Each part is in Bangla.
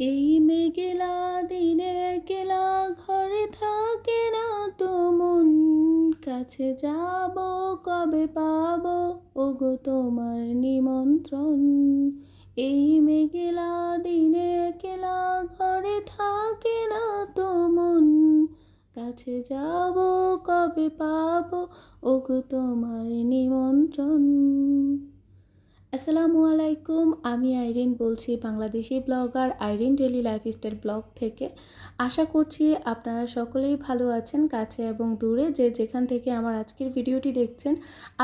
এই মেঘেলা দিনে একলা ঘরে থাকে না তো মন। কাছে যাব কবে পাব? ওগো তোমার নিমন্ত্রণ। এই মেঘেলা দিনে একলা ঘরে থাকে না তো মন। কাছে যাব কবে পাব? ওগো তোমার নিমন্ত্রণ। আসসালামু আলাইকুম, আমি আইরিন বলছি Bangladeshi blogger Irin daily lifestyle blog থেকে। আশা করছি আপনারা সকলেই ভালো আছেন, কাছে এবং দূরে। যে যেখান থেকে আমার আজকের ভিডিওটি দেখছেন,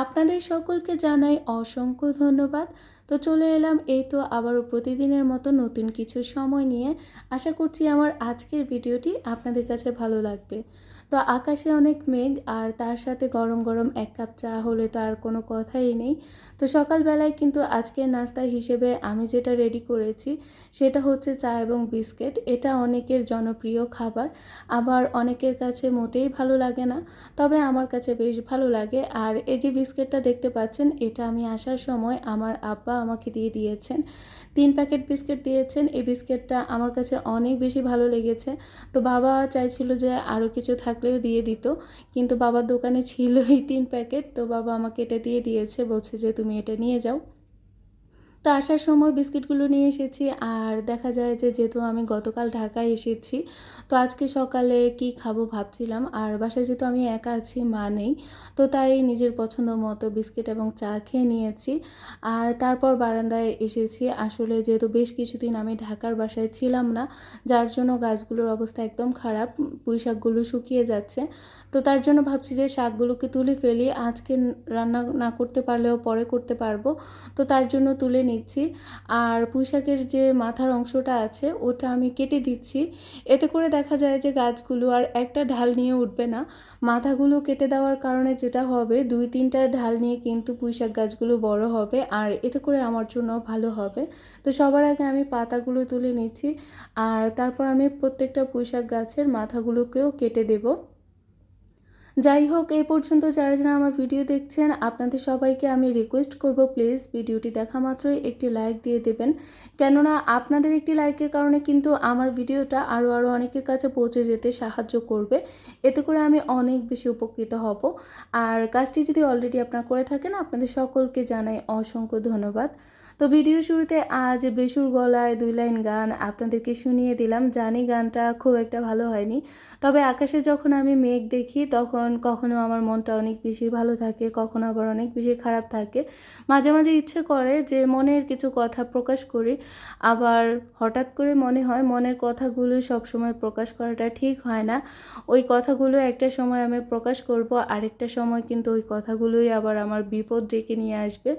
আপনাদের সকলকে জানাই অসংখ্য ধন্যবাদ। তো চলে এলাম এই তো আবারও প্রতিদিনের মতো নতুন কিছু সময় নিয়ে। আশা করছি আমার আজকের ভিডিওটি আপনাদের কাছে ভালো লাগবে। তো আকাশে অনেক মেঘ আর তার সাথে গরম গরম এক কাপ চা হলে তো আর কোনো কথাই নেই। তো সকালবেলায় কিন্তু আজকের নাস্তা হিসেবে আমি যেটা রেডি করেছি সেটা হচ্ছে চা এবং বিস্কিট। এটা অনেকের জনপ্রিয় খাবার। আবার অনেকের কাছে মোটেই ভালো লাগে না, তবে আমার কাছে বেশ ভালো লাগে। আর এই যে বিস্কিটটা দেখতে পাচ্ছেন, এটা আমি আসার সময় আমার আব্বা আমাকে দিয়ে দিয়েছেন। তিন প্যাকেট বিস্কিট দিয়েছেন। এই বিস্কিটটা আমার কাছে অনেক বেশি ভালো লেগেছে। তো বাবা চাইছিল যে আরও কিছু থাকলেও দিয়ে দিত। কিন্তু বাবার দোকানে ছিল এই তিন প্যাকেট, তো বাবা আমাকে এটা দিয়ে দিয়েছে, বলছে যে তুমি এটা নিয়ে যাও। তো আসার সময় বিস্কিটগুলো নিয়ে এসেছি আর দেখা যায় যে যেহেতু আমি গতকাল ঢাকায় এসেছি, তো আজকে সকালে কি খাব ভাবছিলাম। আর বাসায় যেহেতু আমি একা আছি, মা নেই, তো তাই নিজের পছন্দ মতো বিস্কিট এবং চা খেয়ে নিয়েছি। আর তারপর বারান্দায় এসেছি। আসলে যেহেতু বেশ কিছুদিন আমি ঢাকার বাসায় ছিলাম না, যার জন্য গাছগুলোর অবস্থা একদম খারাপ পুঁই শাকগুলো শুকিয়ে যাচ্ছে। তো তার জন্য ভাবছি যে শাকগুলোকে তুলে ফেলি, আজকে রান্না না করতে পারলেও পরে করতে পারব। তো তার জন্য তুলে নিচ্ছি। আর পুঁইশাকের যে মাথার অংশটা আছে, ওটা আমি কেটে দিচ্ছি। এতে করে দেখা যায় যে গাছগুলো আর একটা ঢাল নিয়ে উঠবে না। মাথাগুলো কেটে দেওয়ার কারণে যেটা হবে, দুই তিনটা ঢাল নিয়ে কিন্তু পুঁইশাক গাছগুলো বড় হবে আর এতে করে আমার জন্য ভালো হবে। তো সবার আগে আমি পাতাগুলো তুলে নিচ্ছি আর তারপর আমি প্রত্যেকটা পুঁইশাক গাছের মাথাগুলোকেও কেটে দেবো। যাই হোক এই পর্যন্ত যারা যারা আমার ভিডিও দেখছেন, আপনাদের সবাইকে আমি রিকোয়েস্ট করব প্লিজ ভিডিওটি দেখা মাত্রই একটি লাইক দিয়ে দেবেন। কেননা, আপনাদের একটি লাইকের কারণে কিন্তু আমার ভিডিওটা আরও আরও অনেকের কাছে পৌঁছে যেতে সাহায্য করবে। এতে করে আমি অনেক বেশি উপকৃত হব। আর কাজটি যদি অলরেডি আপনারা করে থাকেন, আপনাদের সকলকে জানাই অসংখ্য ধন্যবাদ। তো ভিডিও শুরুতে আজ বেসুর গলায় দুই লাইন গান আপনাদেরকে শুনিয়ে দিলাম। জানি গানটা খুব একটা ভালো হয়নি। তবে আকাশে যখন আমি মেঘ দেখি, তখন কখনো আমার মনটা অনেক বেশি ভালো থাকে, কখনো আবার অনেক বেশি খারাপ থাকে। মাঝে মাঝে ইচ্ছে করে যে মনের কিছু কথা প্রকাশ করি, আবার হঠাৎ করে মনে হয় মনের কথাগুলো সবসময় প্রকাশ করাটা ঠিক হয় না। ওই কথাগুলো একটা সময় আমি প্রকাশ করব, আরেকটা সময় কিন্তু ওই কথাগুলোই আবার আমার বিপদ ডেকে নিয়ে আসবে।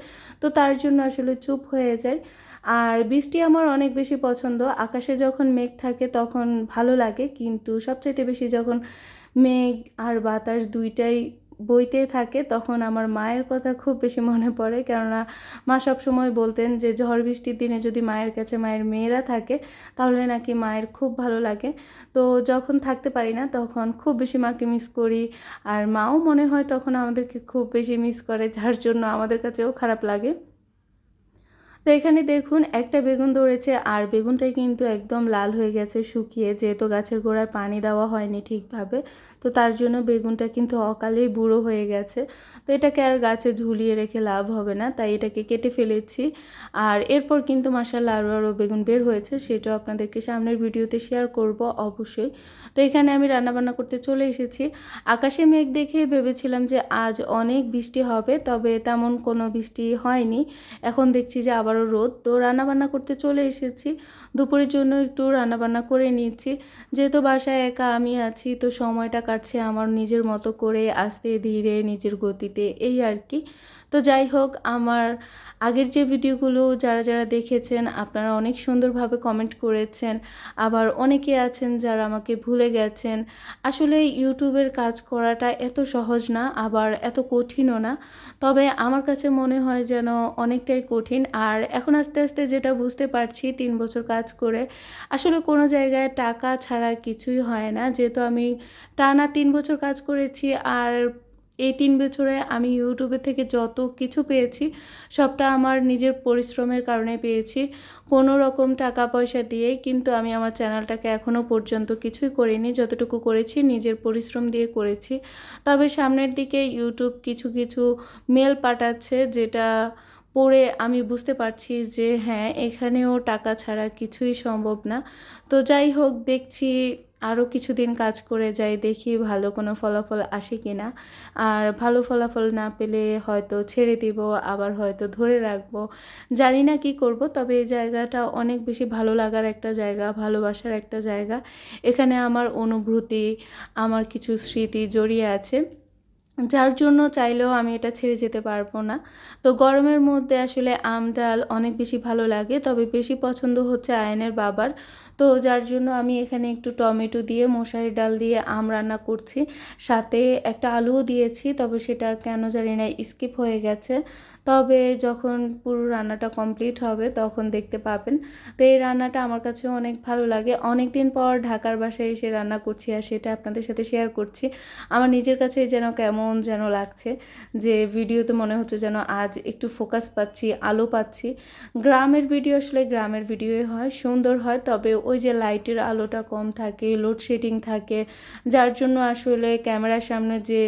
তো তার জন্য আসলে চুপ হয়ে যায় আর বৃষ্টি আমার অনেক বেশি পছন্দ। আকাশে যখন মেঘ থাকে তখন ভালো লাগে, কিন্তু সবচাইতে বেশি যখন মেঘ আর বাতাস দুইটাই বইতে থাকে, তখন আমার মায়ের কথা খুব বেশি মনে পড়ে। কেননা মা সব সময় বলতেন যে, ঝড় বৃষ্টির দিনে যদি মায়ের কাছে মায়ের মেয়েরা থাকে, তাহলে নাকি মায়ের খুব ভালো লাগে। তো যখন থাকতে পারি না, তখন খুব বেশি মাকে মিস করি। আর মাও মনে হয় তখন আমাদেরকে খুব বেশি মিস করে, যার জন্য আমাদের কাছেও খারাপ লাগে। তো এখানে দেখুন, একটা বেগুন ধরেছে আর বেগুনটাই কিন্তু একদম লাল হয়ে গেছে শুকিয়ে, যেহেতু গাছের গোড়ায় পানি দেওয়া হয়নি ঠিকভাবে। তো তার জন্য বেগুনটা কিন্তু অকালেই বুড়ো হয়ে গেছে। তো এটাকে আর গাছে ঝুলিয়ে রেখে লাভ হবে না, তাই এটাকে কেটে ফেলেছি। আর এরপর কিন্তু মাসাল্লাহ আরও আরও বেগুন বের হয়েছে, সেটাও আপনাদেরকে সামনের ভিডিওতে শেয়ার করব অবশ্যই। তো এখানে আমি রান্নাবান্না করতে চলে এসেছি। আকাশে মেঘ দেখে ভেবেছিলাম যে আজ অনেক বৃষ্টি হবে, তবে তেমন কোনো বৃষ্টি হয়নি। এখন দেখছি যে আবারও রোদ, তো রান্নাবান্না করতে চলে এসেছি। দুপুরের জন্য একটু রান্নাবান্না করে নিচ্ছি। যেহেতু বাসায় একা আমি আছি, তো সময়টা কাটছে আমার নিজের মতো করে আস্তে ধীরে নিজের গতিতে এই আর কি। তো যাই হোক, আমার আগের যে ভিডিওগুলো যারা যারা দেখেছেন, আপনারা অনেক সুন্দরভাবে কমেন্ট করেছেন। আবার অনেকে আছেন যারা আমাকে ভুলে গেছেন। আসলে ইউটিউবের কাজ করাটা এত সহজ না, আবার এত কঠিনও না। তবে আমার কাছে মনে হয় যেন অনেকটাই কঠিন। আর এখন আস্তে আস্তে যেটা বুঝতে পারছি, তিন বছর কাজ করে, আসলে কোনো জায়গায় টাকা ছাড়া কিছুই হয় না। যেহেতু আমি টানা তিন বছর কাজ করেছি, আর এই তিন বছরে আমি ইউটিউবে থেকে যত কিছু পেয়েছি, সবটা আমার নিজের পরিশ্রমের কারণে পেয়েছি। কোনো রকম টাকা পয়সা দিয়ে কিন্তু আমি আমার চ্যানেলটাকে এখনও পর্যন্ত কিছুই করিনি। যতটুকু করেছি, নিজের পরিশ্রম দিয়ে করেছি। তবে সামনের দিকে ইউটিউব কিছু কিছু মেল পাঠাচ্ছে যেটা পড়ে আমি বুঝতে পারছি যে হ্যাঁ এখানেও টাকা ছাড়া কিছুই সম্ভব না। তো যাই হোক, দেখছি আরও কিছুদিন কাজ করে যাই, দেখি ভালো কোনো ফলাফল আসে কি না আর ভালো ফলাফল না পেলে হয়তো ছেড়ে দিব, আবার হয়তো ধরে রাখব। জানি না কি করব, তবে এই জায়গাটা অনেক বেশি ভালো লাগার একটা জায়গা, ভালোবাসার একটা জায়গা। এখানে আমার অনুভূতি, আমার কিছু স্মৃতি জড়িয়ে আছে। যার জন্য চাইলেও আমি এটা ছেড়ে যেতে পারব না। তো গরমের মধ্যে আসলে আম, ডাল অনেক বেশি ভালো লাগে, তবে বেশি পছন্দ হচ্ছে আয়নের বাবার। তো যার জন্য আমি এখানে একটু টমেটো দিয়ে মশারি ডাল দিয়ে আম রান্না করছি। সাথে একটা আলুও দিয়েছি, তবে সেটা কেন জানি না স্কিপ হয়ে গেছে। তবে যখন পুরো রান্নাটা কমপ্লিট হবে, তখন দেখতে পাবেন। তো এই রান্নাটা আমার কাছে অনেক ভালো লাগে। অনেক দিন পর ঢাকার বাসায় এসে রান্না করছি আর সেটা আপনাদের সাথে শেয়ার করছি। আমার নিজের কাছে যেন কেমন যেন লাগছে, যে ভিডিওতে মনে হচ্ছে যেন আজ একটু ফোকাস পাচ্ছি, আলো পাচ্ছি। গ্রামের ভিডিও আসলে গ্রামের ভিডিওই হয়, সুন্দর হয়। তবে ওই যে লাইটের আলোটা কম থাকে লোডশেডিং থাকে, যার জন্য আসলে ক্যামেরার সামনে যে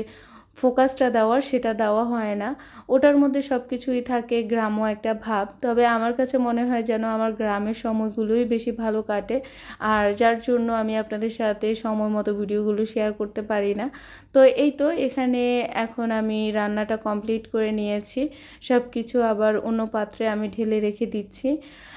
ফোকাসটা দেওয়ার সেটা দেওয়া হয় না। ওটার মধ্যে সব কিছুই থাকে, গ্রাম্য একটা ভাব। তবে আমার কাছে মনে হয় যেন আমার গ্রামের সময়গুলোই বেশি ভালো কাটে। আর যার জন্য আমি আপনাদের সাথে সময় মতো ভিডিওগুলো শেয়ার করতে পারি না। তো এই তো, এখানে এখন আমি রান্নাটা কমপ্লিট করে নিয়েছি। সব কিছু আবার অন্য পাত্রে আমি ঢেলে রেখে দিচ্ছি।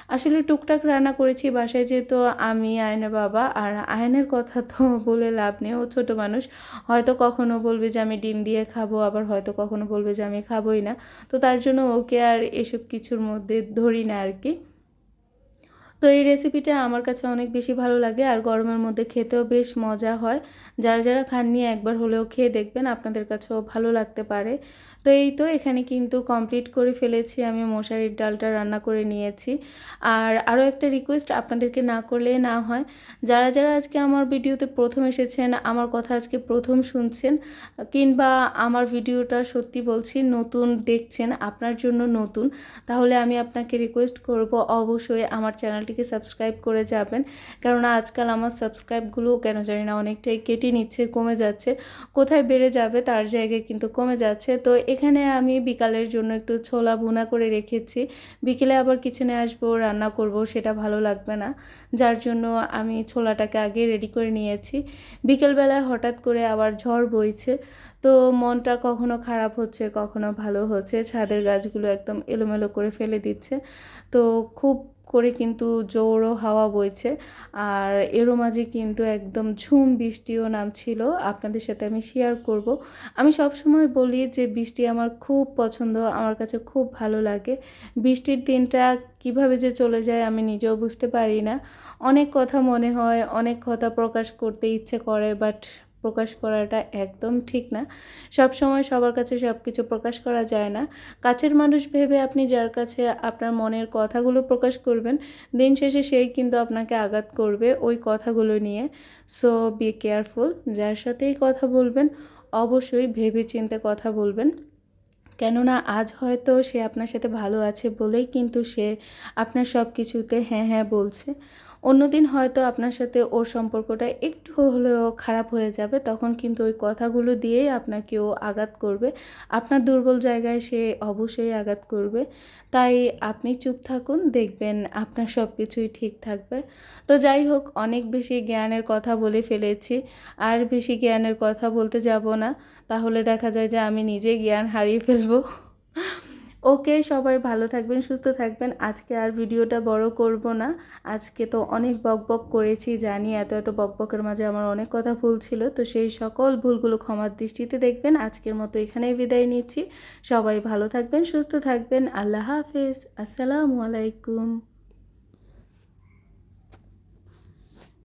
আসলে টুকটাক রান্না করেছি, বাসায় যেহেতু আমি, আয়নের বাবা। আর আয়নের কথা তো বলে লাভ নেই, ও ছোটো মানুষ। হয়তো কখনো বলবে যে আমি ডিম দিয়ে খাব, আবার হয়তো কখনো বলবে যে আমি খাবোই না। তো তার জন্য ওকে আর এসব কিছুর মধ্যে ধরি না আর কি। তো এই রেসিপিটা আমার কাছে অনেক বেশি ভালো লাগে আর গরমের মধ্যে খেতেও বেশ মজা হয়। যারা যারা খাননি একবার হলেও খেয়ে দেখবেন, আপনাদের কাছেও ভালো লাগতে পারে। তো এই তো এখানে কিন্তু কমপ্লিট করে ফেলেছি। আমি মশারির ডালটা রান্না করে নিয়েছি। আর আরও একটা রিকোয়েস্ট আপনাদেরকে না করলে না হয়, যারা যারা আজকে আমার ভিডিওতে প্রথম এসেছেন, আমার কথা আজকে প্রথম শুনছেন, কিংবা আমার ভিডিওটা সত্যি বলছি নতুন দেখছেন, আপনার জন্য নতুন, তাহলে আমি আপনাকে রিকোয়েস্ট করব অবশ্যই আমার চ্যানেলটিকে সাবস্ক্রাইব করে যাবেন। কেননা আজকাল আমার সাবস্ক্রাইবগুলো কেন জানি না অনেকটাই কেটে নিচ্ছে, কমে যাচ্ছে। কোথায় বেড়ে যাবে তার জায়গায় কিন্তু কমে যাচ্ছে। তো এখানে আমি বিকালের জন্য একটু ছোলা ভুনা করে রেখেছি। বিকেলে আবার কিচেনে আসব, রান্না করব, সেটা ভালো লাগবে না। যার জন্য আমি ছোলাটাকে আগে রেডি করে নিয়েছি। বিকেলবেলায় হঠাৎ করে আবার ঝড় বইছে, তো মনটা কখনো খারাপ হচ্ছে, কখনো ভালো হচ্ছে। ছাদের গাছগুলো একদম এলোমেলো করে ফেলে দিচ্ছে। তো খুব করে কিন্তু জোরও হাওয়া বইছে। আর এরও মাঝে কিন্তু একদম ঝুম বৃষ্টিও নামছিল। আপনাদের সাথে আমি শেয়ার করব। আমি সব সময় বলি যে বৃষ্টি আমার খুব পছন্দ, আমার কাছে খুব ভালো লাগে। বৃষ্টির দিনটা কীভাবে যে চলে যায় আমি নিজেও বুঝতে পারি না। অনেক কথা মনে হয়, অনেক কথা প্রকাশ করতে ইচ্ছে করে বাট প্রকাশ করাটা একদম ঠিক না। সব সময় সবার কাছে সব কিছু প্রকাশ করা যায় না। কাছের মানুষ ভেবে আপনি যার কাছে আপনার মনের কথাগুলো প্রকাশ করবেন, দিন শেষে সেই কিন্তু আপনাকে আঘাত করবে ওই কথাগুলো নিয়ে। সো বি কেয়ারফুল যার সাথেই কথা বলবেন, অবশ্যই ভেবে চিনতে কথা বলবেন। কেননা আজ হয়তো সে আপনার সাথে ভালো আছে বলেই কিন্তু সে আপনার সব কিছুতে হ্যাঁ হ্যাঁ বলছে। অন্যদিন হয়তো আপনার সাথে ওর সম্পর্কটা একটু হলেও খারাপ হয়ে যাবে, তখন কিন্তু ওই কথাগুলো দিয়েই আপনাকে ও আঘাত করবে। আপনার দুর্বল জায়গায় সে অবশ্যই আঘাত করবে। তাই আপনি চুপ থাকুন, দেখবেন আপনার সব কিছুই ঠিক থাকবে। তো যাই হোক, অনেক বেশি জ্ঞানের কথা বলে ফেলেছি। আর বেশি জ্ঞানের কথা বলতে যাব না। তাহলে দেখা যায় যে আমি নিজে জ্ঞান হারিয়ে ফেলব। ওকে, সবাই ভালো থাকবেন, সুস্থ থাকবেন। আজকে আর ভিডিওটা বড় করব না। আজকে তো অনেক বকবক বক করেছি, জানি এত এত বকবকের মাঝে আমার অনেক কথা ভুল ছিল। তো সেই সকল ভুলগুলো ক্ষমার দৃষ্টিতে দেখবেন। আজকের মতো এখানেই বিদায় নিচ্ছি। সবাই ভালো থাকবেন, সুস্থ থাকবেন। আল্লাহ হাফেজ। আসসালামু আলাইকুম।